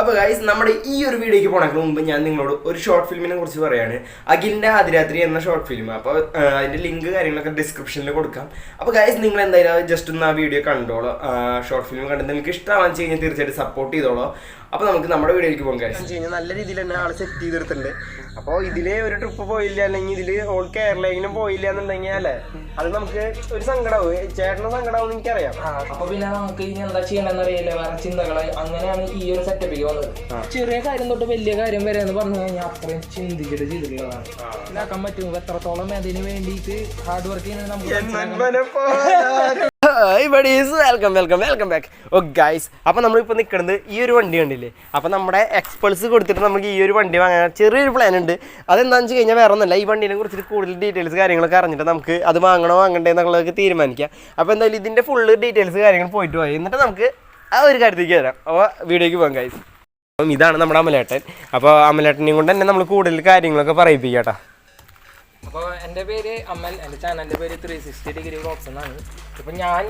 അപ്പോൾ ഗൈസ് നമ്മുടെ ഈ ഒരു വീഡിയോയ്ക്ക് പോണക്കു മുമ്പ് ഞാൻ നിങ്ങളോട് ഒരു ഷോർട്ട് ഫിലിമിനെ കുറിച്ച് പറയാണ്. അഖിലിന്റെ ആദിരാത്രി എന്ന ഷോർട്ട് ഫിലിം അപ്പോൾ അതിന്റെ ലിങ്ക് കാര്യങ്ങളൊക്കെ ഡിസ്ക്രിപ്ഷനിൽ കൊടുക്കാം. അപ്പോൾ ഗൈസ് നിങ്ങൾ എന്തായാലും ജസ്റ്റ് ഒന്ന് ആ വീഡിയോ കണ്ടോളോ. ഷോർട്ട് ഫിലിം കണ്ട് നിങ്ങൾക്ക് ഇഷ്ടമാണെന്ന് വെച്ച് കഴിഞ്ഞാൽ തീർച്ചയായിട്ടും സപ്പോർട്ട് ചെയ്തോളൂ. അപ്പോൾ നമുക്ക് നമ്മുടെ വീഡിയോയിലേക്ക് പോകാൻ കഴിഞ്ഞാൽ നല്ല രീതിയിൽ തന്നെ ആൾ സെറ്റ് ചെയ്തെടുത്തിട്ടുണ്ട് അപ്പോൾ ഇതിലെ ഒരു ട്രിപ്പ് പോയില്ല അല്ലെങ്കിൽ ഇതിൽ ഓൾ കേരളയിലും പോയില്ല എന്നുണ്ടെങ്കിൽ അല്ലേ? അത് നമുക്ക് ഒരു സങ്കടമാവും ചേട്ടന് സങ്കടമാവും എനിക്കറിയാം. അപ്പൊ പിന്നെ നമുക്ക് ഇനി എന്താ ചെയ്യണമെന്ന് അറിയില്ല. വേറെ ചിന്തകൾ. അങ്ങനെയാണ് ഈ ഒരു സെറ്റപ്പിൽ വന്നത്. ചെറിയ കാര്യം തൊട്ട് വലിയ കാര്യം വരെ എന്ന് പറഞ്ഞു കഴിഞ്ഞാൽ അത്രയും ചിന്തിച്ചിട്ട് ചെയ്തിട്ടുള്ളതാണ്. ഇതാക്കാൻ പറ്റും എത്രത്തോളം അതിന് വേണ്ടിയിട്ട് ഹാർഡ് വർക്ക് ചെയ്യുന്നത് നമുക്ക് welcome welcome welcome back oh guys അപ്പോൾ നമ്മളിപ്പോൾ നിൽക്കുന്നത് ഈ ഒരു വണ്ടി കണ്ടില്ലേ? അപ്പോൾ നമ്മുടെ എക്സ്പൾസ് കൊടുത്തിട്ട് നമുക്ക് ഈ ഒരു വണ്ടി വാങ്ങാൻ ചെറിയൊരു പ്ലാൻ ഉണ്ട്. അതെന്താണെന്ന് വെച്ച് കഴിഞ്ഞാൽ വേറെ ഒന്നുമില്ല. ഈ വണ്ടിനെ കുറിച്ചിട്ട് കൂടുതൽ ഡീറ്റെയിൽസ് കാര്യങ്ങളൊക്കെ അറിഞ്ഞിട്ട് നമുക്ക് അത് വാങ്ങണോ വാങ്ങണ്ടേ എന്നുള്ളതൊക്കെ തീരുമാനിക്കാം. അപ്പോൾ എന്തായാലും ഇതിന്റെ ഫുൾ ഡീറ്റെയിൽസ് കാര്യങ്ങൾ പോയിട്ട് പോയി എന്നിട്ട് നമുക്ക് ആ ഒരു കാര്യത്തേക്ക് വരാം. അപ്പോൾ വീഡിയോയ്ക്ക് പോകാം ഗൈസ് അപ്പം ഇതാണ് നമ്മുടെ അമലേട്ടൻ. അപ്പോൾ അമലേട്ടനെയും കൊണ്ട് തന്നെ നമ്മൾ കൂടുതൽ കാര്യങ്ങളൊക്കെ പറയിപ്പിക്കാം കേട്ടോ. അപ്പോൾ എന്റെ പേര് അമ്മൽ എന്റെ ചാനലിന്റെ പേര് ത്രീ സിക്സ്റ്റി ഡിഗ്രി ബോക്സ് എന്നാണ്. ഇപ്പം ഞാൻ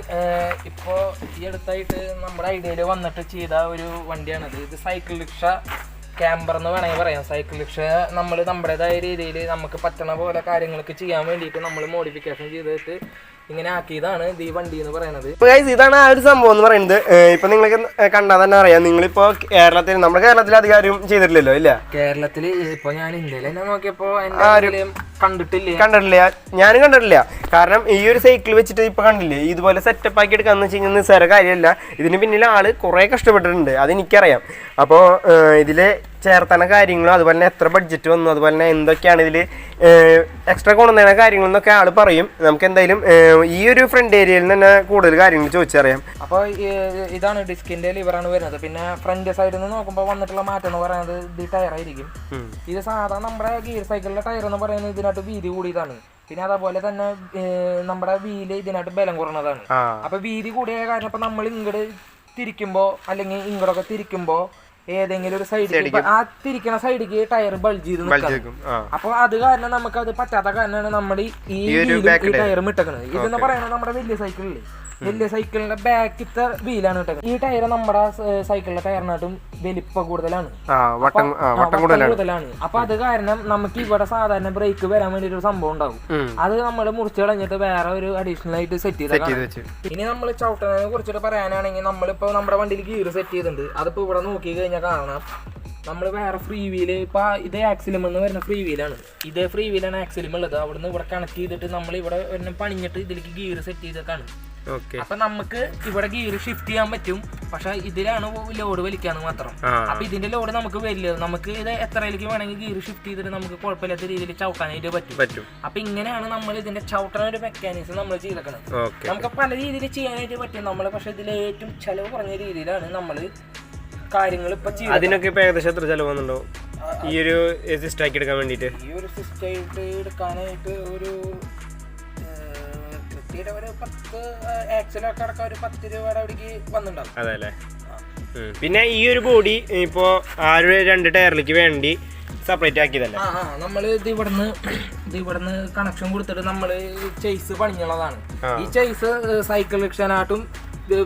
ഇപ്പോൾ ഈ അടുത്തായിട്ട് നമ്മുടെ ഐഡിയയിൽ വന്നിട്ട് ചെയ്ത ഒരു വണ്ടിയാണത് ഇത് സൈക്കിൾ റിക്ഷ ക്യാമ്പർ എന്ന് വേണമെങ്കിൽ പറയാം. സൈക്കിൾ റിക്ഷ നമ്മൾ നമ്മുടേതായ രീതിയിൽ നമുക്ക് പറ്റണ പോലെ കാര്യങ്ങളൊക്കെ ചെയ്യാൻ വേണ്ടിയിട്ട് നമ്മൾ മോഡിഫിക്കേഷൻ ചെയ്തിട്ട് ഇങ്ങനെ ആക്കിയതാണ് ഇത് ഈ വണ്ടി എന്ന് പറയുന്നത് ഇപ്പൊ ഗൈസ് ഇതാണ് ആ ഒരു സംഭവം എന്ന് പറയുന്നത്. ഇപ്പൊ നിങ്ങൾക്ക് കണ്ടാൽ തന്നെ അറിയാം. നിങ്ങളിപ്പോ കേരളത്തിൽ നമ്മുടെ കേരളത്തിൽ അധികാരം ചെയ്തിട്ടില്ലല്ലോ ഇല്ല? കേരളത്തിൽ ഇപ്പൊ ഞാൻ ഇന്ത്യയിൽ തന്നെ നോക്കിയപ്പോൾ എന്റെ കണ്ടിട്ടില്ല? കണ്ടിട്ടില്ല. ഞാനും കണ്ടിട്ടില്ല. കാരണം ഈ ഒരു സൈക്കിൾ വെച്ചിട്ട് ഇപ്പൊ കണ്ടില്ലേ ഇതുപോലെ സെറ്റപ്പ് ആക്കി എടുക്കാന്ന് വെച്ച് കഴിഞ്ഞാൽ നിസ്സാര കാര്യമല്ല. ഇതിന് പിന്നിൽ ആൾ കുറെ കഷ്ടപ്പെട്ടിട്ടുണ്ട് അതെനിക്കറിയാം. അപ്പോൾ ഇതിൽ ചേർത്തണ കാര്യങ്ങളും അതുപോലെ തന്നെ എത്ര ബഡ്ജറ്റ് വന്നു അതുപോലെ തന്നെ എന്തൊക്കെയാണ് ഇതിൽ എക്സ്ട്രാ കൊണ്ടുവന്ന കാര്യങ്ങളെന്നൊക്കെ ആൾ പറയും. നമുക്ക് എന്തായാലും ഈ ഒരു ഫ്രണ്ട് ഏരിയയിൽ നിന്ന് തന്നെ കൂടുതൽ കാര്യങ്ങൾ ചോദിച്ചറിയാം. അപ്പോൾ ഇതാണ് ഡിസ്കിന്റെ ലിവറാണ് വരുന്നത്. പിന്നെ ഫ്രണ്ട് സൈഡിൽ നിന്ന് നോക്കുമ്പോൾ വന്നിട്ടുള്ള മാറ്റം എന്ന് പറയുന്നത് ഇത് ടയറായിരിക്കും ഇത് സാധാരണ നമ്മുടെ ഗിയർ സൈക്കിളിലെ ടയർ എന്ന് പറയുന്നത് ഇതിനകത്ത് വീതി കൂടിയതാണ്. പിന്നെ അതേപോലെ തന്നെ നമ്മുടെ വീൽ ഇതിനകത്ത് ബലം കുറഞ്ഞതാണ്. അപ്പോൾ അപ്പൊ വീതി കൂടിയ കാരണം ഇപ്പൊ നമ്മൾ ഇങ്ങോട്ട് തിരിക്കുമ്പോ അല്ലെങ്കിൽ ഇങ്ങോട്ടൊക്കെ തിരിക്കുമ്പോ ഏതെങ്കിലും ഒരു സൈഡിലേക്ക് ആ തിരിക്കണ സൈഡിലേക്ക് ടയർ ബൾജ് ചെയ്ത് അപ്പൊ അത് കാരണം നമുക്ക് അത് പറ്റാത്ത കാരണമാണ് നമ്മുടെ ഈ ടയർ ഇട്ടേക്കുന്നത് ഇതെന്ന് പറയുന്നത് നമ്മുടെ വലിയ സൈക്കിളില്ലേ വലിയ സൈക്കിളിന്റെ ബാക്കിത്തെ വീലാണ് കേട്ടോ. ഈ ടയർ നമ്മുടെ സൈക്കിളിന്റെ ടയറിനായിട്ടും വലിപ്പ കൂടുതലാണ്. വട്ടം കൂടുതലാണ്. അപ്പൊ അത് കാരണം നമുക്ക് ഇവിടെ സാധാരണ ബ്രേക്ക് വരാൻ വേണ്ടി ഒരു സംഭവം ഉണ്ടാവും. അത് നമ്മൾ മുറിച്ച് കളഞ്ഞിട്ട് വേറെ ഒരു അഡീഷണൽ ആയിട്ട് സെറ്റ് ചെയ്ത് ഇനി നമ്മൾ ചവിട്ടനെ കുറിച്ചിട്ട് പറയാനാണെങ്കിൽ നമ്മളിപ്പോ നമ്മുടെ വണ്ടിയിൽ ഗീർ സെറ്റ് ചെയ്തിട്ടുണ്ട്. അതിപ്പോ ഇവിടെ നോക്കി കഴിഞ്ഞാൽ കാണാം. നമ്മൾ വേറെ ഫ്രീ വീൽ ഇപ്പൊ ഇത് ആക്സിലും എന്ന് വരുന്ന ഫ്രീ വീലാണ് ഇതേ ഫ്രീ വീലാണ് ആക്സിലും ഉള്ളത്. അവിടുന്ന് ഇവിടെ കണക്ട് ചെയ്തിട്ട് നമ്മൾ ഇവിടെ പണിഞ്ഞിട്ട് ഇതിലേക്ക് ഗിയർ സെറ്റ് ചെയ്തേക്കാണ്. അപ്പൊ നമുക്ക് ഇവിടെ ഗിയർ ഷിഫ്റ്റ് ചെയ്യാൻ പറ്റും. പക്ഷെ ഇതിലാണ് ലോഡ് വലിക്കാന്ന് മാത്രം. അപ്പൊ ഇതിന്റെ ലോഡ് നമുക്ക് വരില്ല. നമുക്ക് ഇത് എത്രയിലേക്ക് വേണമെങ്കിൽ ഗിയർ ഷിഫ്റ്റ് ചെയ്തിട്ട് നമുക്ക് കുഴപ്പമില്ലാത്ത രീതിയിൽ ചവിട്ടാനായിട്ട് പറ്റും. അപ്പൊ ഇങ്ങനെയാണ് നമ്മൾ ഇതിന്റെ ചവിട്ടണ ഒരു മെക്കാനിസം നമ്മൾ ചെയ്തേക്കുന്നത് നമുക്ക് പല രീതിയിൽ ചെയ്യാനായിട്ട് പറ്റും. നമ്മൾ പക്ഷെ ഇതിൽ ഏറ്റവും ചെലവ് കുറഞ്ഞ രീതിയിലാണ് നമ്മൾ കാര്യങ്ങൾ ഇപ്പൊ അതിനൊക്കെ ഇപ്പൊ ഏകദേശം എത്ര ചെലവ് വന്നുണ്ടോ ഈ ഒരു സിസ്റ്റം ആക്കി എടുക്കാൻ വേണ്ടിട്ട് ഈ ഒരു സിസ്റ്റമായിട്ട് എടുക്കാനായിട്ട് ഒരു കൃത്യമായിട്ട് ഒരു പത്ത് ആക്സിലൊക്കെ അടക്കം ഒരു പത്ത് രൂപയുടെ അവിടേക്ക് വന്നിട്ടുണ്ടാവും. അതെ അല്ലേ പിന്നെ ഈ ഒരു ബോഡി ഇപ്പോ ആരുടെ രണ്ട് ടയറിലേക്ക് വേണ്ടി സെപ്പറേറ്റ് ആക്കിയതല്ലേ? നമ്മൾ ഇത് ഇവിടുന്ന് ഇത് ഇവിടുന്ന് കണക്ഷൻ കൊടുത്തിട്ട് നമ്മൾ ചെയ്സ് പണിഞ്ഞുള്ളതാണ്. ഈ ചെയ്സ് സൈക്കിൾ റിക്ഷനായിട്ടും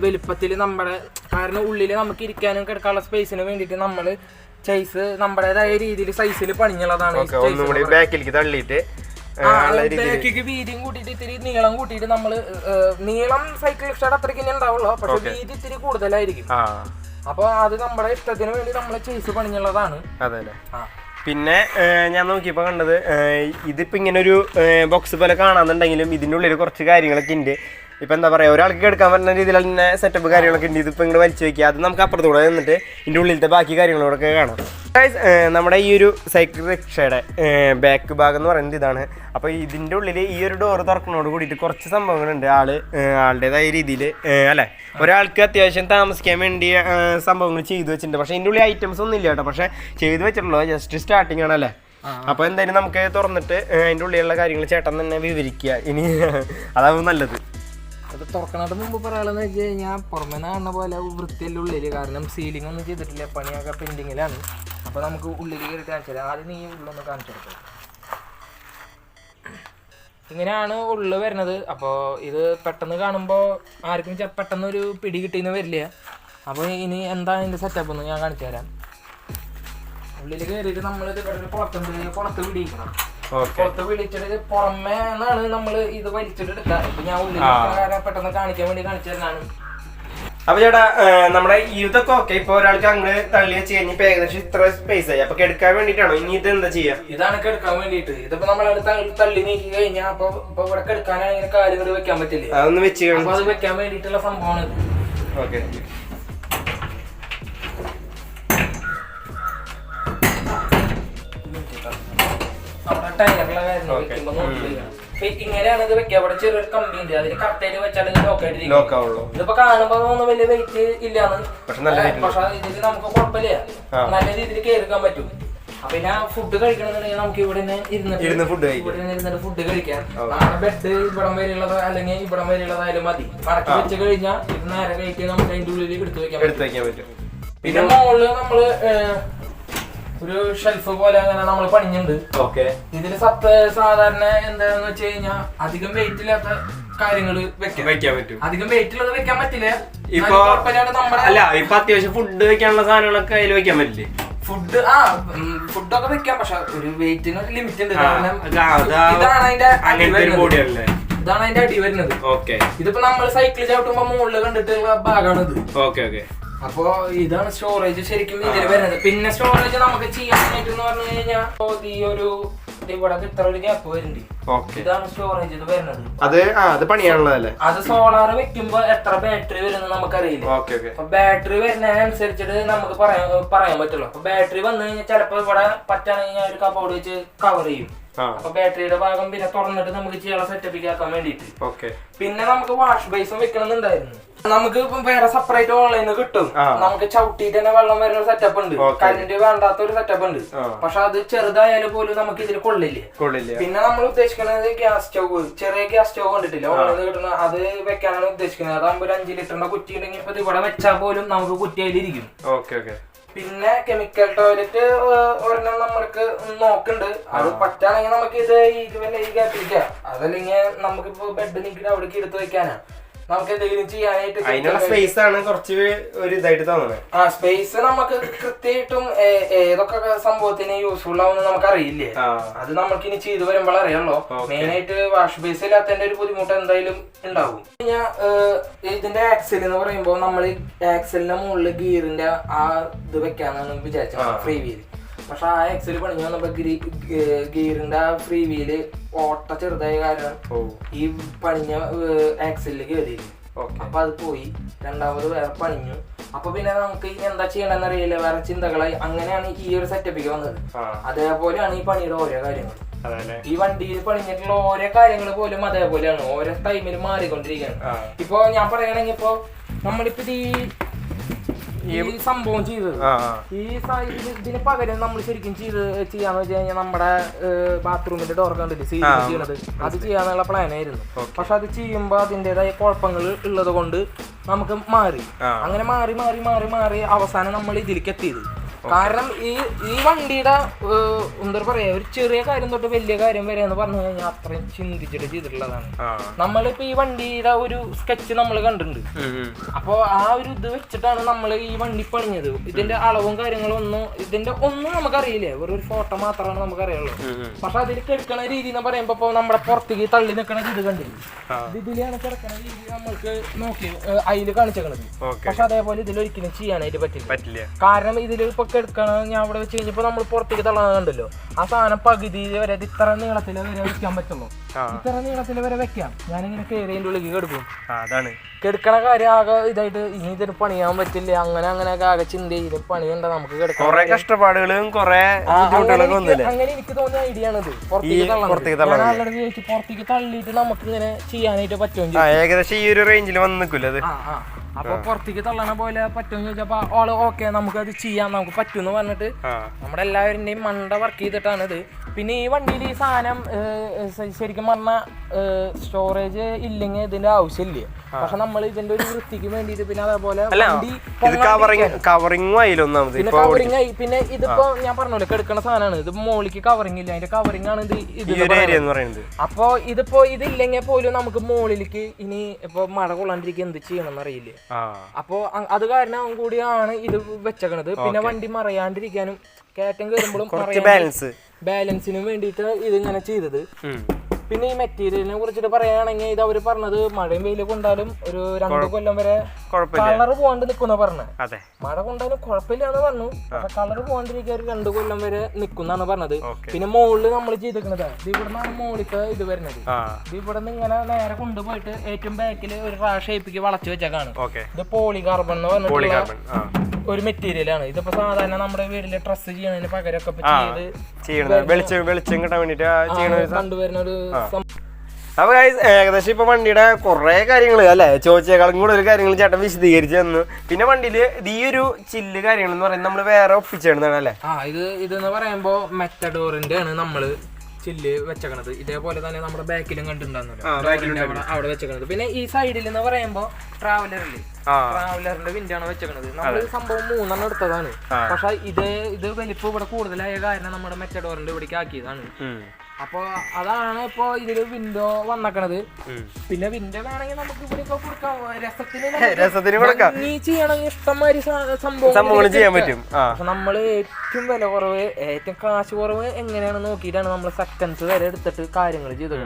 വലിപ്പത്തിൽ നമ്മുടെ കാരണം ഉള്ളിൽ നമുക്ക് ഇരിക്കാനും കിടക്കാനുള്ള സ്പേസിന് വേണ്ടിയിട്ട് നമ്മൾ ചെയ്സ് നമ്മുടേതായ രീതിയിൽ സൈസിൽ പണിഞ്ഞുള്ളതാണ്. ബാക്കിലേക്ക് തള്ളിയിട്ട് ബാക്കിക്ക് വീതിയും കൂട്ടിയിട്ട് ഇത്തിരി നീളം കൂട്ടിയിട്ട് നമ്മൾ നീളം സൈക്കിൾ ഷാഡ് അത്രയ്ക്ക് തന്നെ ഉണ്ടാവുള്ളൂ പക്ഷെ വീതി ഇത്തിരി കൂടുതലായിരിക്കും. അപ്പൊ അത് നമ്മുടെ ഇഷ്ടത്തിന് വേണ്ടി നമ്മൾ ചെയ്സ് പണിഞ്ഞുള്ളതാണ്. അതെ പിന്നെ ഞാൻ നോക്കിയപ്പോൾ കണ്ടത് ഏർ, ഇതിപ്പോ ഇങ്ങനെ ഒരു ബോക്സ് പോലെ കാണാന്നുണ്ടെങ്കിലും ഇതിന്റെ ഉള്ളിൽ കുറച്ച് കാര്യങ്ങളൊക്കെ ഉണ്ട് ഇപ്പൊ എന്താ പറയാ ഒരാൾക്ക് എടുക്കാൻ പറ്റുന്ന രീതിയിൽ തന്നെ സെറ്റപ്പ് കാര്യങ്ങളൊക്കെ ഉണ്ട്. ഇതിപ്പോ ഇങ്ങോട്ട് വലിച്ചു വെക്കുക. അത് നമുക്ക് അപ്പുറത്തൂടെ നിന്നിട്ട് ഇതിന്റെ ഉള്ളിലത്തെ ബാക്കി കാര്യങ്ങളോടൊക്കെ കാണാം. നമ്മുടെ ഈ ഒരു സൈക്കിൾ റിക്ഷയുടെ ബാക്ക് ഭാഗം എന്ന് പറയുന്നത് ഇതാണ്. അപ്പോൾ ഇതിന്റെ ഉള്ളിൽ ഈ ഒരു ഡോർ തുറക്കുന്നതോട് കൂടിയിട്ട് കുറച്ച് സംഭവങ്ങളുണ്ട്. ഏർ, ആളുടേതായ രീതിയിൽ അല്ലേ? ഒരാൾക്ക് അത്യാവശ്യം താമസിക്കാൻ വേണ്ടി സംഭവങ്ങൾ ചെയ്തു വെച്ചിട്ടുണ്ട്. പക്ഷേ ഇതിന്റെ ഉള്ളിൽ ഐറ്റംസ് ഒന്നും ഇല്ല കേട്ടോ. പക്ഷേ ചെയ്തു വെച്ചിട്ടുള്ളത് ജസ്റ്റ് സ്റ്റാർട്ടിംഗ് ആണല്ലേ അപ്പോൾ എന്തായാലും നമുക്ക് തുറന്നിട്ട് അതിന്റെ ഉള്ളിലുള്ള കാര്യങ്ങൾ ചേട്ടൻ തന്നെ വിവരിക്കുക. ഇനി അതാവും നല്ലത്. അത് തുറക്കണത് മുമ്പ് പറയാനുള്ളത് വെച്ച് കഴിഞ്ഞാൽ പുറമെ കാണുന്ന പോലെ വൃത്തിയല്ല ഉള്ളിൽ കാരണം സീലിംഗ് ഒന്നും ചെയ്തിട്ടില്ല. പണിയൊക്കെ പെൻഡിങ്ങിലാണ് അപ്പോൾ നമുക്ക് ഉള്ളിൽ കയറി കാണിച്ചു തരാം ആദ്യം നീ ഉള്ളൊന്ന് കാണിച്ചു കൊടുക്കും. ഇങ്ങനെയാണ് ഉള്ളു വരുന്നത്. അപ്പോൾ ഇത് പെട്ടെന്ന് കാണുമ്പോൾ ആർക്കും പെട്ടെന്ന് ഒരു പിടി കിട്ടിയെന്ന് വരില്ല. അപ്പോൾ ഇനി എന്താ ഇതിന്റെ സെറ്റപ്പ് ഒന്ന് ഞാൻ കാണിച്ചു തരാം. ഉള്ളിൽ കയറിയിട്ട് നമ്മളിത് ഒരു പുറത്ത് പിടിയിക്കണം. പുറത്ത് വിളിച്ചിട്ട് പുറമേ നിന്നാണ് നമ്മൾ ഇത് വലിച്ചിട്ട് എടുക്കുക ഇപ്പൊ ഞാൻ ഉള്ളിൽ. പെട്ടെന്ന് കാണിക്കാൻ വേണ്ടി കാണിച്ചു തരാനാണ് അപ്പൊ ചേട്ടാ നമ്മുടെ ഇതൊക്കെ ഓക്കെ. ഇപ്പൊ ഒരാൾക്ക് അങ്ങ് തള്ളി വെച്ച് കഴിഞ്ഞ ഇപ്പൊ ഏകദേശം ഇത്ര സ്പേസ് ആയി. അപ്പൊ എടുക്കാൻ വേണ്ടിട്ടാണോ? ഇനി ഇത് എന്താ ചെയ്യാ? ഇതാണ് കെടുക്കാൻ വേണ്ടിട്ട് ഇതിപ്പോ നമ്മളത് തള്ളി നീക്കി കഴിഞ്ഞാ അപ്പൊ ഇപ്പൊ ഇവിടെ കെടുക്കാനാണെങ്കിൽ കാര്യങ്ങൾ വെക്കാൻ പറ്റില്ലേ? അതൊന്ന് വെച്ച് അപ്പൊ അത് വെക്കാൻ വേണ്ടിട്ടുള്ള സംഭവമാണ് ഓക്കെ. വെക്കുമ്പോ ഇത് വെക്കുക. ചെറിയൊരു കമ്പി ഉണ്ട്. അതിന് കറക്റ്റായിട്ട് വെച്ചാൽ ഇത് ലോക്ക് ആയിട്ടിരിക്കും ലോക്ക് ആവുള്ളൂ. ഇതിപ്പോ കാണുമ്പോ ഒന്നും വലിയ വെയിറ്റ് ഇല്ലാന്ന്. പക്ഷെ നല്ല weight ഉണ്ട്. പക്ഷെ ഇതിൽ നമുക്ക് കുഴപ്പമില്ല. നല്ല രീതിയിൽ കേൾക്കാൻ പറ്റും. പിന്നെ ഫുഡ് കഴിക്കണമെന്നുണ്ടെങ്കിൽ നമുക്ക് ഇവിടെ ഇരുന്നിട്ട് ഇരുന്ന് ഫുഡ് കഴിക്കാം. ഇവിടെ ഇരുന്നിട്ട് ഫുഡ് കഴിക്കാം. ഓ. നമ്മുടെ ബെഡ് ഇവിടം വരെയുള്ളത് അല്ലെങ്കിൽ ഇവിടം വരെയുള്ളതായാലും മതി. മടക്കി ആ. വെച്ച് കഴിഞ്ഞാൽ ഇത് നേരെ കഴിച്ച് നമുക്ക് അതിന്റെ ഉള്ളിൽ എടുത്തു വെക്കാൻ പറ്റും. പിന്നെ നമ്മൾ ഒരു ഷെൽഫ് പോലെ അങ്ങനെ നമ്മൾ പണിഞ്ഞിട്ടുണ്ട് ഓക്കെ ഇതിൽ സത്ത് സാധാരണ എന്താന്ന് വെച്ച് കഴിഞ്ഞാൽ അധികം വെയിറ്റ് ഇല്ലാത്ത കാര്യങ്ങൾ വെക്കാൻ വെക്കാൻ പറ്റും. അധികം വെയിറ്റ് ഉള്ളത് വെക്കാൻ പറ്റില്ല. ഇപ്പൊ അല്ല ഇപ്പൊ അത്യാവശ്യം ഫുഡ് വെക്കാനുള്ള സാധനങ്ങളൊക്കെ അതിൽ വെക്കാൻ പറ്റില്ലേ? ഫുഡ് ആ ഫുഡൊക്കെ വെക്കാം പക്ഷെ ഒരു വെയിറ്റിന് ഒരു ലിമിറ്റ് ഉണ്ട് ഇതാണ് അതിന്റെ. ഇതാണ് അതിന്റെ അടി വരുന്നത്. ഓക്കെ ഇതിപ്പോ നമ്മൾ സൈക്കിൾ ചവിട്ടുമ്പോ മുകളിൽ കണ്ടിട്ടുള്ള ഭാഗമാണ് ഇത് ഓക്കെ ഓക്കെ അപ്പോ ഇതാണ് സ്റ്റോറേജ് ശരിക്കും ഇതിൽ വരുന്നത്. പിന്നെ സ്റ്റോറേജ് നമുക്ക് ചെയ്യാനായിട്ട് എന്ന് പറഞ്ഞു കഴിഞ്ഞാൽ ഈ ഒരു ഇവിടെ ഇത്ര ഒരു ഗ്യാപ്പ് വരുന്നുണ്ട്. ഇതാണ് സ്റ്റോറേജ് ഇത് വരുന്നത്. അത് അത് പണിയാനുള്ളതല്ലേ? അത് സോളാർ വെക്കുമ്പോ എത്ര ബാറ്ററി വരുന്നത് നമുക്കറിയില്ല. അപ്പൊ ബാറ്ററി വരുന്നതിനനുസരിച്ചിട്ട് നമുക്ക് പറയാൻ പറയാൻ പറ്റുള്ളൂ. അപ്പൊ ബാറ്ററി വന്നു കഴിഞ്ഞാൽ ചിലപ്പോ ഇവിടെ പറ്റാണെങ്കിൽ ഞാൻ ഒരു കബോർഡ് വെച്ച് കവർ ചെയ്യും. അപ്പൊ ബാറ്ററിയുടെ ഭാഗം പിന്നെ തുറന്നിട്ട് നമുക്ക് ചെയ്യാനുള്ള സെറ്റപ്പിക്ക് ആക്കാൻ വേണ്ടിട്ട് ഓക്കെ പിന്നെ നമുക്ക് വാഷ് ബേസും വെക്കണമെന്നുണ്ടായിരുന്നു. നമുക്ക് വേറെ സെപ്പറേറ്റ് ഓൺലൈനിൽ കിട്ടും. നമുക്ക് ചവിട്ടിട്ട് തന്നെ വെള്ളം വരുന്ന സെറ്റപ്പ് ഉണ്ട്. കറന്റ് വേണ്ടാത്ത ഒരു സെറ്റപ്പ് ഉണ്ട്. പക്ഷെ അത് ചെറുതായാലും പോലും നമുക്ക് ഇതിൽ കൊള്ളില്ലേ. കൊള്ളില്ല. പിന്നെ നമ്മൾ ഉദ്ദേശിക്കുന്നത് ഗ്യാസ് സ്റ്റവ് ചെറിയ ഗ്യാസ് സ്റ്റവ് കണ്ടിട്ടില്ല? ഓൺലൈനിൽ കിട്ടുന്ന അത് വെക്കാനാണ് ഉദ്ദേശിക്കുന്നത് അതാകുമ്പോൾ ഒരു അഞ്ച് ലിറ്ററിന്റെ കുറ്റി ഉണ്ടെങ്കിൽ ഇപ്പൊ ഇവിടെ വെച്ചാൽ പോലും നമുക്ക് കുറ്റിയായിട്ടിരിക്കും ഓക്കെ ഓക്കെ പിന്നെ കെമിക്കൽ ടോയ്ലറ്റ് ഒരെണ്ണം നമ്മൾക്ക് നോക്കുന്നുണ്ട്. അത് പറ്റാണെങ്കിൽ നമുക്ക് ഇത് ഇരുപത് ഈ ഗ്യാപ്പിരിക്കാം അതല്ലെങ്കിൽ നമുക്കിപ്പോ ബെഡ് നീക്കിട്ട് അവിടേക്ക് എടുത്ത് വെക്കാനാ. നമുക്ക് എന്തെങ്കിലും ചെയ്യാനായിട്ട് അതിനുള്ള സ്പേസ് ആണ് കുറച്ച് ഒരു ഇതായിട്ട് തോന്നുന്നത്. ആ സ്പേസ് നമുക്ക് കൃത്യമായിട്ടും ഏതൊക്കെ സംഭവത്തിന് യൂസ്ഫുൾ ആവുന്ന നമുക്ക് അറിയില്ലേ അത് നമുക്ക് ഇനി ചെയ്തു വരുമ്പോൾ അറിയാമല്ലോ മെയിൻ ആയിട്ട് വാഷ് ബേസ് ഇല്ലാത്തതിന്റെ ഒരു ബുദ്ധിമുട്ട് എന്തായാലും ഉണ്ടാവും. ഞാൻ ഇതിന്റെ ആക്സൽ എന്ന് പറയുമ്പോൾ നമ്മൾ ആക്സലിന്റെ മുകളിൽ ഗിയറിന്റെ ആ ഇത് വെക്കാന്നാണ് വിചാരിച്ചത്. ഫ്രീ വീൽ പക്ഷെ ആ ആക്സൽ പണിഞ്ഞു വന്നപ്പോ ഗിയറിന്റെ ആ ഫ്രീ വീൽ ഓട്ട ചെറുതായ കാരണം ഈ പണിഞ്ഞ എക്സലിൽ കയറിയിരുന്നു ഓക്കെ. അപ്പൊ അത് പോയി. രണ്ടാമത് വേറെ പണിഞ്ഞു. അപ്പൊ പിന്നെ നമുക്ക് എന്താ ചെയ്യണമെന്ന് അറിയില്ല. വേറെ ചിന്തകളായി. അങ്ങനെയാണ് ഈ ഒരു സെറ്റപ്പിക്ക് വന്നത്. അതേപോലെയാണ് ഈ പണിയുടെ ഓരോ കാര്യങ്ങൾ ഈ വണ്ടിയിൽ പണിഞ്ഞിട്ടുള്ള ഓരോ കാര്യങ്ങൾ പോലും അതേപോലെയാണ്. ഓരോ ടൈമിൽ മാറിക്കൊണ്ടിരിക്കുകയാണ്. ഇപ്പൊ ഞാൻ പറയുകയാണെങ്കിൽ ഇപ്പൊ നമ്മളിപ്പോ ഈ ഈ സംഭവം ചെയ്തത്. ഈ ഇതിന് പകരം നമ്മൾ ശരിക്കും ചെയ്ത് ചെയ്യാന്ന് വെച്ച് കഴിഞ്ഞാൽ നമ്മുടെ ബാത്റൂമിന്റെ ഡോർ കണ്ടിട്ട് സീൽ. ചെയ്യണത്. അത് ചെയ്യാന്നുള്ള പ്ലാൻ ആയിരുന്നു. പക്ഷെ അത് ചെയ്യുമ്പോൾ അതിന്റെതായ കുഴപ്പങ്ങൾ ഉള്ളത് കൊണ്ട് നമുക്ക് മാറി. അങ്ങനെ മാറി മാറി മാറി മാറി അവസാനം നമ്മൾ ഇതിലേക്ക് എത്തിയത്. കാരണം ഈ ഈ വണ്ടിയുടെ എന്താ പറയാ ഒരു ചെറിയ കാര്യം തൊട്ട് വലിയ കാര്യം വരെ എന്ന് പറഞ്ഞു കഴിഞ്ഞാൽ അത്രയും ചിന്തിച്ചിട്ട് ചെയ്തിട്ടുള്ളതാണ്. നമ്മളിപ്പോ ഈ വണ്ടിയുടെ ഒരു സ്കെച്ച് നമ്മൾ കണ്ടിട്ടുണ്ട്. ഉം. ആ ഒരു ഇത് വെച്ചിട്ടാണ് നമ്മൾ ഈ വണ്ടി പണിഞ്ഞത്. ഇതിന്റെ അളവും കാര്യങ്ങളും ഒന്നും ഇതിന്റെ ഒന്നും നമുക്കറിയില്ലേ? വെറും ഒരു ഫോട്ടോ മാത്രമാണ് നമുക്കറിയുള്ളൂ. പക്ഷെ അതിൽ കിടക്കണ രീതി എന്ന് പറയുമ്പോ ഇപ്പൊ നമ്മുടെ പുറത്തേക്ക് തള്ളി നിൽക്കണ ഇത് കണ്ടില്ലേ? ഇതിലാണ് കിടക്കണ രീതി നമ്മൾക്ക് നോക്കി അതിൽ കാണിച്ചേക്കണത്. ഓക്കെ. പക്ഷെ അതേപോലെ ഇതിൽ ഒരിക്കലും ചെയ്യാനായിട്ട് പറ്റില്ല. കാരണം ഇതിൽ ഇപ്പൊ കിടക്കണ ഞാൻ അവിടെ വെച്ച് കഴിഞ്ഞപ്പോ നമ്മൾ പുറത്തേക്ക് തള്ളാൻ കണ്ടല്ലോ? ആ സാധനം പകുതി വരെ ഇത്ര നീളത്തിൽ വരെ വെക്കാൻ പറ്റുള്ളൂ. ഇത്ര നീളത്തിൽ വരെ വെക്കാം. ഞാനിങ്ങനെ കയറിയതിന്റെ ഉള്ളിൽ കെടുക്കും. അതാണ്. കെടുക്കണ കാര്യം ആകെ ഇതായിട്ട് ഇനി ഇതിന് പണിയാൻ പറ്റില്ല. അങ്ങനെ അങ്ങനെ ആകെ ചിന്ത ചെയ്ത് പണിയുണ്ട നമുക്ക് കിടക്കാം കൊറേ കഷ്ടപ്പാടുകളും കൊറേ ബുദ്ധിമുട്ടുകളൊക്കെ വന്നില്ലേ? അങ്ങനെ എനിക്ക് തോന്നിയ ഐഡിയ ആണ് ഇത് ഈ പുറത്തേക്ക് തള്ളാൻ ചോദിച്ചു പുറത്തേക്ക് തള്ളിയിട്ട് നമുക്ക് ഇങ്ങനെ ചെയ്യാനായിട്ട് പറ്റുമെങ്കിൽ ഏകദേശം ഈ ഒരു റേഞ്ചിൽ വന്ന് നിൽക്കില്ല അത്? അപ്പൊ പുറത്തേക്ക് തള്ളണ പോലെ പറ്റുമെന്ന് ചോദിച്ചപ്പോ ഓൾ ഓക്കെ അത് ചെയ്യാം നമുക്ക് പറ്റുമെന്ന് പറഞ്ഞിട്ട് നമ്മുടെ എല്ലാവരുടെയും മണ്ട വർക്ക് ചെയ്തിട്ടാണ് ഇത് പിന്നെ ഈ വണ്ടിയിൽ ഈ സാധനം ശരിക്കും പറഞ്ഞാൽ സ്റ്റോറേജ് ഇല്ലെങ്കിൽ ഇതിന്റെ ആവശ്യമില്ല. പക്ഷെ നമ്മൾ ഇതിന്റെ ഒരു വൃത്തിക്ക് വേണ്ടിയിട്ട് പിന്നെ അതേപോലെ അല്ല വണ്ടി ഇത് കവറിങ് ആയില്ല ഒന്നാമത് പിന്നെ കവറിംഗ് ആയി. പിന്നെ ഇതിപ്പോ ഞാൻ പറഞ്ഞല്ലോ കെടുക്കണ സാധനമാണ്. ഇത് മോളിക്ക് കവറിങ് ഇല്ല. അതിന്റെ കവറിങ് ആണ് ഇത് പറയുന്നത്. അപ്പോ ഇതിപ്പോ ഇതില്ലെങ്കിൽ പോലും നമുക്ക് മോളിലേക്ക് ഇനി ഇപ്പൊ മഴ കൊള്ളാണ്ടിരിക്കുക എന്ത് ചെയ്യണം എന്നറിയില്ല ആ. അപ്പോ അത് കാരണം കൂടിയാണ് ഇത് വെച്ചേക്കണത്. പിന്നെ വണ്ടി മറയാണ്ടിരിക്കാനും കയറ്റം കയറുമ്പോഴും ബാലൻസിനും ബാലൻസ് ബാലൻസിനും വേണ്ടിയിട്ട് ഇതിങ്ങനെ ചെയ്തത്. പിന്നെ ഈ മെറ്റീരിയലിനെ കുറിച്ചിട്ട് പറയുകയാണെങ്കിൽ ഇത് അവർ പറഞ്ഞത് മഴയും വെയിലും കൊണ്ടാലും ഒരു രണ്ടു കൊല്ലം വരെ കുഴപ്പമില്ല. കളർ പോകാണ്ട് നിക്കുന്ന പറഞ്ഞത് അതെ. മഴ കൊണ്ടാലും കുഴപ്പമില്ല എന്ന് പറഞ്ഞു പക്ഷെ കളർ പോകാണ്ടിരിക്കാൻ ഒരു രണ്ടു കൊല്ലം വരെ നിക്കുന്നാണ് പറഞ്ഞത്. പിന്നെ മുകളിൽ നമ്മൾ ചെയ്തിരിക്കുന്നത് ഇത് ഇവിടുന്നാണ് മുകളിലത്തെ ഇത് വരുന്നത്. ഇത് ഇവിടെ നിന്ന് ഇങ്ങനെ നേരെ കൊണ്ടുപോയിട്ട് ഏറ്റവും ബാക്കിൽ ഒരു റാ ഷേപ്പിക്ക് വളച്ചു വെച്ചേക്കാണ്. ഇത് പോളി കാർബൺ എന്ന് പറഞ്ഞിട്ടുള്ള ഒരു മെറ്റീരിയൽ ആണ്. ഇതിപ്പോ സാധാരണ നമ്മുടെ വീട്ടിൽ ഡ്രസ് ചെയ്യണതിന് പകരമൊക്കെ ചെയ്യണത് വെളിച്ചം വെളിച്ചം കിട്ടാൻ വേണ്ടിട്ട് കണ്ടുവരുന്ന ഒരു അപ്പൊ ഏകദേശം ഇപ്പൊ വണ്ടിയുടെ കുറെ കാര്യങ്ങൾ അല്ലെ? ചോദിച്ചേക്കാളും കൂടെ ഒരു കാര്യങ്ങൾ ചേട്ടൻ വിശദീകരിച്ചു തന്നു. പിന്നെ വണ്ടിയിൽ ഈ ഒരു ചില്ല് കാര്യങ്ങൾ എന്ന് പറയുന്നത് നമ്മൾ വേറെ ഒപ്പിച്ചേടുന്നതാണ് അല്ലേ? ആ ഇത് ഇതെന്ന് പറയുമ്പോ മെറ്റഡോറിന്റെ ആണ് നമ്മൾ ചില്ല് വെച്ചേക്കണത്. ഇതേപോലെ തന്നെ നമ്മുടെ ബാക്കിലും ഡോറിന്റെ അവിടെ വെച്ചേക്കണത്. പിന്നെ ഈ സൈഡിൽ എന്ന് പറയുമ്പോ ട്രാവലറിൽ ട്രാവലറിന്റെ വിൻഡാണ് വെച്ചേക്കണത്. നമ്മൾ സംഭവം മൂന്നെണ്ണം എടുത്തതാണ്. പക്ഷെ ഇത് ഇത് വലിപ്പം ഇവിടെ കൂടുതലായ കാരണം നമ്മുടെ മെറ്റഡോറിന്റെ ഇവിടേക്ക് ആക്കിയതാണ്. അപ്പൊ അതാണ് ഇപ്പൊ ഇതിൽ വിൻഡോ വന്നേക്കണത്. പിന്നെ വിൻഡോ വേണമെങ്കിൽ നമുക്ക് ഇവിടെ കൊടുക്കാം. രസത്തിന് രസത്തിന് കൊടുക്കാം. നീ ചെയ്യണമെങ്കിൽ ഇഷ്ടംമാതിരി സംഭവം ചെയ്യാൻ പറ്റും. പക്ഷെ നമ്മൾ ഏറ്റവും വില കുറവ് ഏറ്റവും കാശ് കുറവ് എങ്ങനെയാണ് നോക്കിയിട്ടാണ് നമ്മൾ സെക്കൻഡ്സ് വരെ എടുത്തിട്ട് കാര്യങ്ങൾ ചെയ്തു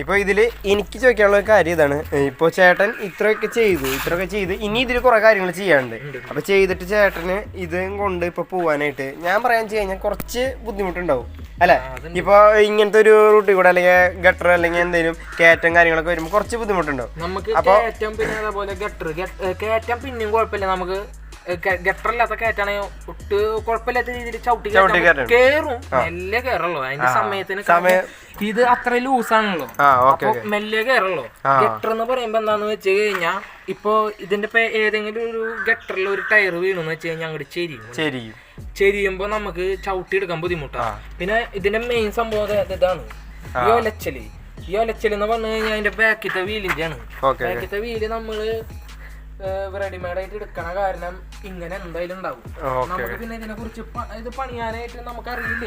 ഇപ്പൊ ഇതിൽ എനിക്ക് ചോദിക്കാനുള്ള ഒരു കാര്യം ഇതാണ്. ഇപ്പൊ ചേട്ടൻ ഇത്രയൊക്കെ ചെയ്തു ഇത്രയൊക്കെ ചെയ്ത്. ഇനി ഇതിൽ കുറെ കാര്യങ്ങൾ ചെയ്യാനുണ്ട്. അപ്പൊ ചെയ്തിട്ട് ചേട്ടന് ഇതും കൊണ്ട് ഇപ്പൊ പോവാനായിട്ട് ഞാൻ പറയാൻ വെച്ച് കഴിഞ്ഞാൽ കുറച്ച് ബുദ്ധിമുട്ടുണ്ടാവും. അല്ലെ? ഇപ്പൊ ഇങ്ങനത്തെ ഒരു റൂട്ടിൽ കൂടെ അല്ലെങ്കിൽ ഗട്ടർ അല്ലെങ്കിൽ എന്തെങ്കിലും കയറ്റം കാര്യങ്ങളൊക്കെ വരുമ്പോൾ കുറച്ച് ബുദ്ധിമുട്ടുണ്ടോ? നമുക്ക് കയറ്റം പിന്നെ അതേപോലെ ഗട്ടർ കയറ്റം പിന്നെയും കുഴപ്പമില്ല. നമുക്ക് ഗട്ടർ അതൊക്കെ കയറ്റാണെങ്കിൽ ഒട്ട് കുഴപ്പമില്ലാത്ത രീതിയിൽ ചവിട്ടി കയറും മെല്ലെ കയറുള്ളൂ അതിന്റെ സമയത്തിന് ഇത് അത്ര ലൂസാണല്ലോ. അപ്പൊ മെല്ലെ കയറുള്ളൂ ഗട്ടർ എന്ന് പറയുമ്പോ എന്താന്ന് വെച്ച് കഴിഞ്ഞാൽ ഇപ്പൊ ഇതിന്റെ ഏതെങ്കിലും ഒരു ഗട്ടറിൽ ഒരു ടയർ വീണെന്ന് വെച്ച് കഴിഞ്ഞാൽ അങ്ങോട്ട് ചെരിയും. ചെരിയുമ്പോ നമുക്ക് ചവിട്ടി എടുക്കാൻ ബുദ്ധിമുട്ടാണ് പിന്നെ ഇതിന്റെ മെയിൻ സംഭവം ഇത് ഇതാണ്. ഈ ഒലച്ചൽ. ഈ ഒലച്ചൽ എന്ന് പറഞ്ഞു കഴിഞ്ഞാൽ അതിന്റെ ബാക്കിത്തെ വീലിന്റെ ആണ് ബാക്കിത്തെ വീൽ നമ്മൾ റെഡിമെയ്ഡ് ആയിട്ട് എടുക്കണ കാരണം ഇങ്ങനെ എന്തായാലും ഉണ്ടാവും. നമുക്ക് പിന്നെ ഇതിനെ കുറിച്ച് ഇത് പണിയാനായിട്ട് നമുക്ക് അറിയില്ല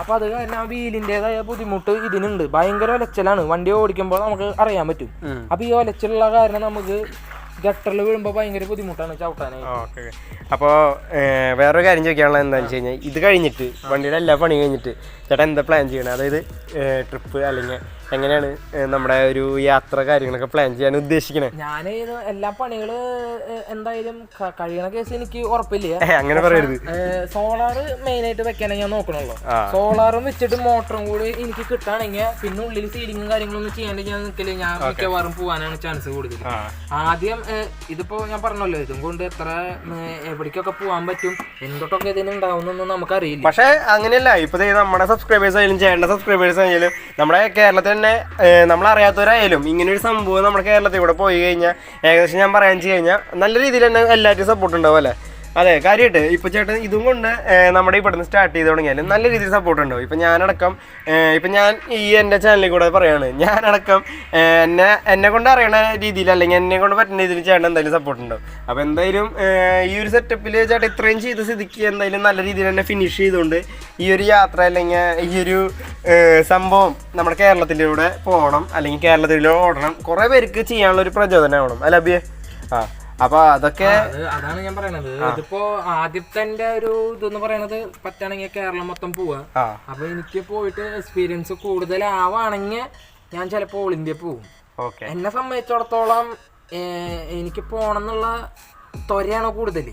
അപ്പൊ അത് കാരണം ആ വീലിന്റേതായ ബുദ്ധിമുട്ട് ഇതിനുണ്ട്. ഭയങ്കര ഒലച്ചലാണ്. വണ്ടി ഓടിക്കുമ്പോൾ നമുക്ക് അറിയാൻ പറ്റും. അപ്പൊ ഈ ഒലച്ചിലുള്ള കാരണം നമുക്ക് ഗട്ടറിൽ വീഴുമ്പോൾ ഭയങ്കര ബുദ്ധിമുട്ടാണ് ചവിട്ടാനായിട്ട്. അപ്പോൾ വേറൊരു കാര്യം ചോദിക്കാനുള്ളത് എന്താണെന്ന് വെച്ച് കഴിഞ്ഞാൽ ഇത് കഴിഞ്ഞിട്ട് വണ്ടിയുടെ എല്ലാ പണി കഴിഞ്ഞിട്ട് ചേട്ടാ എന്താ പ്ലാൻ ചെയ്യണേ? അതായത് ട്രിപ്പ് അല്ലെങ്കിൽ എങ്ങനെയാണ് നമ്മുടെ ഒരു യാത്ര കാര്യങ്ങളൊക്കെ പ്ലാൻ ചെയ്യാൻ ഉദ്ദേശിക്കണേ? ഞാൻ എല്ലാ പണികൾ എന്തായാലും കഴിയണ കേസ് എനിക്ക് ഉറപ്പില്ല. അങ്ങനെ പറയരുത്. സോളാർ മെയിൻ ആയിട്ട് വെക്കാനേ ഞാൻ നോക്കണുള്ളൂ. സോളാറും വെച്ചിട്ട് മോട്ടറും കൂടി എനിക്ക് കിട്ടുകയാണെങ്കിൽ പിന്നെ ഉള്ളിൽ സീലിങ്ങും കാര്യങ്ങളൊന്നും ചെയ്യാണ്ട് ഞാൻ നിൽക്കില്ല ഞാൻ മിക്കവാറും പോകാനാണ് ചാൻസ് കൂടുതൽ ആദ്യം ഇതിപ്പോ ഞാൻ പറഞ്ഞല്ലോ ഇതും കൊണ്ട് എത്ര എവിടേക്കൊക്കെ പോകാൻ പറ്റും എന്തൊട്ടൊക്കെ ഇതിന് ഉണ്ടാവുന്നൊന്നും നമുക്കറിയില്ല. പക്ഷെ അങ്ങനെയല്ല. ഇപ്പൊ നമ്മുടെ സബ്സ്ക്രൈബേഴ്സ് ആയാലും ചേട്ടന്റെ സബ്സ്ക്രൈബേഴ്സ് ആയാലും നമ്മുടെ കേരളത്തിൽ തന്നെ നമ്മളറിയാത്തവരായാലും ഇങ്ങനെ ഒരു സംഭവം നമ്മുടെ കേരളത്തിൽ കൂടെ പോയി കഴിഞ്ഞാൽ ഏകദേശം ഞാൻ പറയാൻ വെച്ച് കഴിഞ്ഞാൽ നല്ല രീതിയിൽ തന്നെ എല്ലാവരും സപ്പോർട്ട് ഉണ്ടാവും അല്ലേ? അതെ കാര്യമായിട്ട് ഇപ്പൊ ചേട്ടൻ ഇതും കൊണ്ട് നമ്മുടെ ഇവിടുന്ന് സ്റ്റാർട്ട് ചെയ്ത് തുടങ്ങിയാലും നല്ല രീതിയിൽ സപ്പോർട്ട് ഉണ്ടോ. ഇപ്പൊ ഞാനടക്കം ഇപ്പൊ ഞാൻ ഈ എന്റെ ചാനലിൽ കൂടെ പറയാണ്. ഞാനടക്കം എന്നെ എന്നെ കൊണ്ട് അറിയണ രീതിയിൽ അല്ലെങ്കിൽ എന്നെ കൊണ്ട് പറ്റുന്ന രീതിയിൽ ചേട്ടൻ എന്തായാലും സപ്പോർട്ട് ഉണ്ടാവും അപ്പൊ എന്തായാലും ഈ ഒരു സെറ്റപ്പിൽ ചേട്ടൻ ഇത്രയും ചെയ്ത് സ്ഥിതിക്ക് എന്തായാലും നല്ല രീതിയിൽ തന്നെ ഫിനിഷ് ചെയ്തുകൊണ്ട് ഈ ഒരു യാത്ര അല്ലെങ്കിൽ ഈ ഒരു സംഭവം നമ്മുടെ കേരളത്തിലൂടെ പോകണം അല്ലെങ്കിൽ കേരളത്തിലൂടെ ഓടണം. കുറെ പേർക്ക് ചെയ്യാനുള്ള ഒരു പ്രചോദനമാവണം. അല്ല അബിയെ? ആ. അപ്പൊ അതൊക്കെ അതാണ് ഞാൻ പറയണത്. ഇതിപ്പോ ആദ്യത്തെ ഒരു ഇതെന്ന് പറയണത് പറ്റുകയാണെങ്കിൽ കേരളം മൊത്തം പോവാ. അപ്പൊ എനിക്ക് പോയിട്ട് എക്സ്പീരിയൻസ് കൂടുതൽ ആവാണെങ്കിൽ ഞാൻ ചിലപ്പോൾ ഓൾ ഇന്ത്യ പോവും. ഓക്കെ. എന്നെ സംബന്ധിച്ചിടത്തോളം എനിക്ക് പോണം എന്നുള്ള ത്വരയാണ് കൂടുതൽ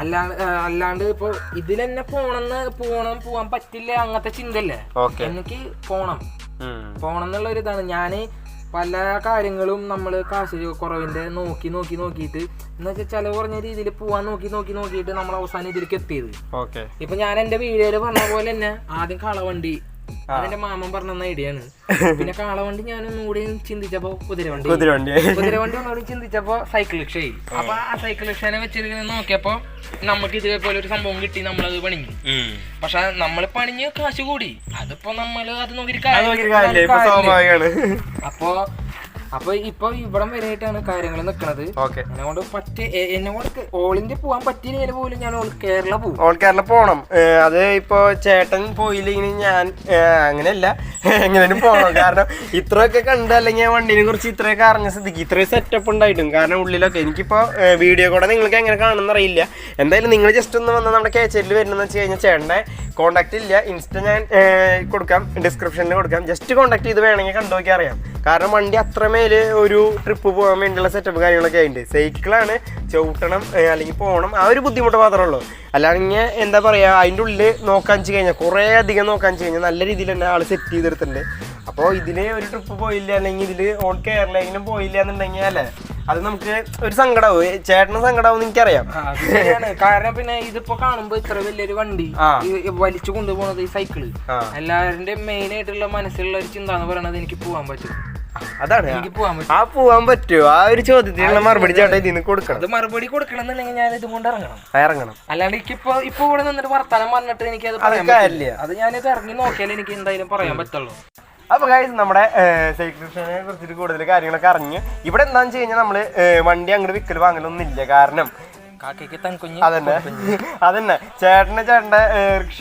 അല്ലാണ്ട് അല്ലാണ്ട് ഇപ്പൊ ഇതിൽ തന്നെ പോണെന്ന് പോണം പോവാൻ പറ്റില്ല അങ്ങനത്തെ ചിന്തല്ലേ എനിക്ക് പോണം. പോണം എന്നുള്ള ഒരു ഇതാണ് ഞാൻ പല കാര്യങ്ങളും നമ്മൾ കാശ് കുറവിന്റെ നോക്കി നോക്കി നോക്കിയിട്ട് എന്ന് വെച്ചാൽ ചിലവ് കുറഞ്ഞ രീതിയിൽ പോവാൻ നോക്കി നോക്കി നോക്കിയിട്ട് നമ്മൾ അവസാനം ഇതിലേക്ക് എത്തിയത്. ഓക്കെ. ഇപ്പൊ ഞാൻ എന്റെ വീഡിയോയിൽ പറഞ്ഞ പോലെ തന്നെ ആദ്യം കളവണ്ടി അതിന്റെ മാമൻ പറഞ്ഞ ഐഡിയ ആണ് പിന്നെ കാളവണ്ടി ഞാൻ കൂടി ചിന്തിച്ചപ്പോ കുതിരവണ്ടി കുതിരവണ്ടി കുതിരവണ്ടി ഒന്നുകൂടി ചിന്തിച്ചപ്പോ സൈക്കിൾ റിക്ഷയായി അപ്പൊ ആ സൈക്കിൾ റിക്ഷനെ വെച്ചിട്ട് നോക്കിയപ്പോ നമുക്ക് ഇതേപോലെ ഒരു സംഭവം കിട്ടി നമ്മളത് പണിഞ്ഞു. പക്ഷെ നമ്മൾ പണിഞ്ഞ് കാശ് കൂടി. അതിപ്പോ നമ്മൾ അത് നോക്കി അപ്പൊ അപ്പൊ ഇപ്പൊ ഇവിടം വരെയായിട്ടാണ് കാര്യങ്ങൾ ഓക്കെ. എന്നെ കൊണ്ട് പറ്റ എന്നെ കൊണ്ട് ഓൾ ഇന്ത്യ പോകാൻ പറ്റിയില്ല പോലും ഞാൻ ഓൾ കേരള പോകും ഓൾ കേരള പോകണം അത് ഇപ്പൊ ചേട്ടൻ പോയില്ലെങ്കിൽ ഞാൻ അങ്ങനെയല്ല. എങ്ങനെയും പോകണം കാരണം ഇത്രയൊക്കെ കണ്ട് അല്ലെങ്കിൽ വണ്ടിനെ കുറിച്ച് ഇത്രയൊക്കെ അറിഞ്ഞ സ്ഥിതിക്ക് ഇത്രയും സെറ്റപ്പ് ഉണ്ടായിട്ടും. കാരണം ഉള്ളിലൊക്കെ എനിക്കിപ്പോ വീഡിയോ കൂടെ നിങ്ങൾക്ക് എങ്ങനെ കാണുന്ന അറിയില്ല. എന്തായാലും നിങ്ങൾ ജസ്റ്റ് ഒന്ന് വന്ന് നമ്മുടെ കേച്ചേരിൽ വരുന്നതെന്ന് വെച്ച് കഴിഞ്ഞാൽ ചേട്ടന്റെ കോൺടാക്ട് ഇല്ല. ഇൻസ്റ്റ ഞാൻ കൊടുക്കാം. ഡിസ്ക്രിപ്ഷനിൽ കൊടുക്കാം. ജസ്റ്റ് കോൺടാക്ട് ചെയ്ത് വേണമെങ്കിൽ കണ്ടു നോക്കി അറിയാം. കാരണം വണ്ടി അത്രമേൽ ഒരു ട്രിപ്പ് പോകാൻ വേണ്ടിയുള്ള സെറ്റപ്പ് കാര്യങ്ങളൊക്കെ ഉണ്ട് സൈക്കിളാണ് ചവിട്ടണം അല്ലെങ്കിൽ പോകണം ആ ഒരു ബുദ്ധിമുട്ട് മാത്രമേ ഉള്ളൂ. അല്ലാണെങ്കിൽ എന്താ പറയുക അതിന്റെ ഉള്ളിൽ നോക്കാൻ വെച്ച് കഴിഞ്ഞാൽ കുറേ അധികം നോക്കാൻ വെച്ച് കഴിഞ്ഞാൽ നല്ല രീതിയിൽ തന്നെ ആൾ സെറ്റ് ചെയ്തെടുത്തിട്ടുണ്ട്. അപ്പോൾ ഇതിൽ ഒരു ട്രിപ്പ് പോയില്ല അല്ലെങ്കിൽ ഇതിൽ ഓൺ കെയറിലെങ്കിലും പോയില്ല എന്നുണ്ടെങ്കിൽ അല്ലേ അത് നമുക്ക് ഒരു സങ്കടമാവും ചേട്ടന് സങ്കടമാവും എനിക്കറിയാം. അറിയാം കാരണം പിന്നെ ഇതിപ്പോ കാണുമ്പോ ഇത്ര വലിയൊരു വണ്ടി വലിച്ചു കൊണ്ടുപോകുന്നത് ഈ സൈക്കിൾ എല്ലാവരുടെ മെയിൻ ആയിട്ടുള്ള മനസ്സിലുള്ള ഒരു ചിന്ത എന്ന് പറയുന്നത് എനിക്ക് പോകാൻ പറ്റും. അതാണ്. ആ പോവാൻ പറ്റുമോ ആ ഒരു ചോദ്യത്തിനുള്ള മറുപടി ചേട്ടൻ ഇതിന് കൊടുക്കണം. അത് മറുപടി കൊടുക്കണം എന്നുണ്ടെങ്കിൽ ഞാൻ ഇതും കൊണ്ട് ഇറങ്ങണം. ഇറങ്ങണം. അല്ലാണ്ട് എനിക്കിപ്പോ ഇപ്പൊ ഇവിടെ നിന്നിട്ട് വർത്താനം പറഞ്ഞിട്ട് എനിക്ക് അത് പറയാൻ. പറ്റില്ല. അത് ഞാനിത് ഇറങ്ങി നോക്കിയാലേ എനിക്ക് എന്തായാലും പറയാൻ പറ്റുള്ളൂ. അപ്പൊ ഗൈസ് നമ്മുടെ സൈക്കിളിനെ കുറിച്ചിട്ട് കൂടുതൽ കാര്യങ്ങളൊക്കെ അറിഞ്ഞ് ഇവിടെ എന്താണെന്ന് വെച്ച് കഴിഞ്ഞാൽ നമ്മൾ വണ്ടി അങ്ങോട്ട് വിൽക്കൽ വാങ്ങലൊന്നും ഇല്ല. കാരണം അതന്നെ. അതന്നെ. ചേട്ടന് ചേട്ടന്റെ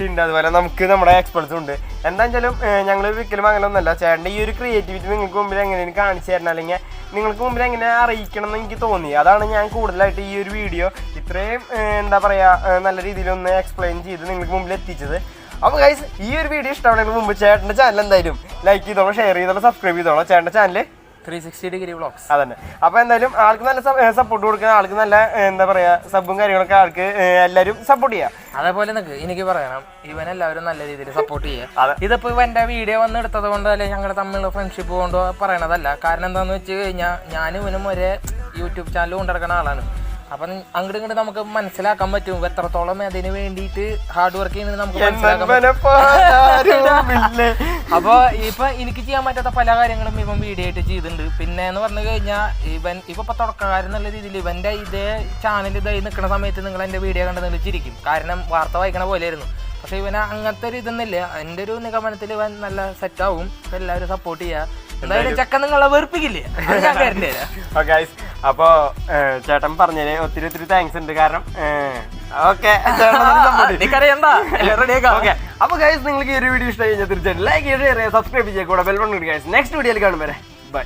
ഉണ്ട് അതുപോലെ നമുക്ക് നമ്മുടെ എക്സ്പെർട്സും ഉണ്ട്. എന്താണെങ്കിലും വെച്ചാലും ഞങ്ങൾ അങ്ങനെ ഒന്നല്ല ചേട്ടന്റെ ഈ ഒരു ക്രിയേറ്റിവിറ്റി നിങ്ങൾക്ക് മുമ്പിൽ എങ്ങനെയാണ് കാണിച്ചു തരണം. അല്ലെങ്കിൽ നിങ്ങൾക്ക് മുമ്പിൽ എങ്ങനെ അറിയിക്കണം എന്ന് എനിക്ക് തോന്നി. അതാണ് ഞാൻ കൂടുതലായിട്ട് ഈ ഒരു വീഡിയോ ഇത്രയും എന്താ പറയുക നല്ല രീതിയിലൊന്ന് എക്സ്പ്ലെയിൻ ചെയ്ത് നിങ്ങൾക്ക് മുമ്പിൽ എത്തിച്ചത്. അപ്പോൾ ഗൈസ് ഈ ഒരു വീഡിയോ ഇഷ്ടമാണെങ്കിൽ മുമ്പ് ചേട്ടന്റെ ചാനൽ എന്തായാലും ലൈക്ക് ചെയ്തോളൂ ഷെയർ ചെയ്തോളൂ സബ്സ്ക്രൈബ് ചെയ്തോളൂ. ചേട്ടന്റെ channel three sixty degree vlogs അതന്നെ. അപ്പൊ എന്തായാലും ആൾക്ക് നല്ല സപ്പോർട്ട് കൊടുക്കുന്ന ആൾക്ക് നല്ല എന്താ പറയാ സബും കാര്യങ്ങളൊക്കെ ആൾക്ക് എല്ലാരും എല്ലാവരും സപ്പോർട്ട് ചെയ്യാം. അതേപോലെ നിങ്ങൾക്ക് എനിക്ക് പറയണം ഇവൻ എല്ലാവരും നല്ല രീതിയിൽ സപ്പോർട്ട്. ചെയ്യുക ഇതിപ്പോ ഇവന്റെ വീഡിയോ വന്ന് എടുത്തത് കൊണ്ട് അല്ലെ ഞങ്ങളുടെ തമ്മിലുള്ള ഫ്രണ്ട്ഷിപ്പ് കൊണ്ട് പറയണതല്ല. കാരണം എന്താന്ന് വെച്ച് കഴിഞ്ഞാൽ ഞാനും ഇവനും ഒരേ യൂട്യൂബ് ചാനൽ കൊണ്ടിറക്കുന്ന ആളാണ്. അപ്പം അങ്ങോട്ട് ഇങ്ങോട്ട് നമുക്ക് മനസ്സിലാക്കാൻ പറ്റും എത്രത്തോളം അതിന് വേണ്ടിയിട്ട് ഹാർഡ് വർക്ക് ചെയ്യുന്നത് നമുക്ക് മനസ്സിലാക്കാൻ പറ്റും? അപ്പൊ ഇപ്പൊ എനിക്ക് ചെയ്യാൻ പറ്റാത്ത പല കാര്യങ്ങളും ഇവൻ വീഡിയോ ആയിട്ട് ചെയ്തിട്ടുണ്ട്. പിന്നെ എന്ന് പറഞ്ഞു കഴിഞ്ഞാൽ ഇവൻ ഇപ്പൊ ഇപ്പൊ തുടക്കക്കാരൻ എന്നുള്ള രീതിയിൽ ഇവന്റെ ഇതേ ചാനൽ ഇതായി നിൽക്കുന്ന സമയത്ത് നിങ്ങൾ എന്റെ വീഡിയോ കണ്ട് നിങ്ങൾ ചിരിക്കും. കാരണം വാർത്ത വായിക്കണ പോലെയായിരുന്നു. പക്ഷെ ഇവന് അങ്ങനത്തെ ഒരു ഇതൊന്നുമില്ല. എന്റെ ഒരു നിഗമനത്തിൽ ഇവൻ നല്ല സെറ്റ് ആവും. എല്ലാവരും സപ്പോർട്ട് ചെയ്യുക. എന്തായാലും ചക്ക നിങ്ങളെ വെറുപ്പിക്കില്ലേ? ഓക്കെ അപ്പോ ചേട്ടൻ പറഞ്ഞതിന് ഒത്തിരി ഒത്തിരി താങ്ക്സ് ഉണ്ട്. കാരണം ഓക്കെ അപ്പൊ ഗൈസ് നിങ്ങൾക്ക് ഈ ഒരു വീഡിയോ ഇഷ്ടമായി കഴിഞ്ഞാൽ തീർച്ചയായിട്ടും ലൈക്ക് ചെയ്യുക ഷെയർ ചെയ്യുക സബ്സ്ക്രൈബ് ചെയ്യുക കൂടെ ബെൽ ബട്ടൺ ഗൈസ് നെക്സ്റ്റ് വീഡിയോയിൽ കാണും വരെ. ബൈ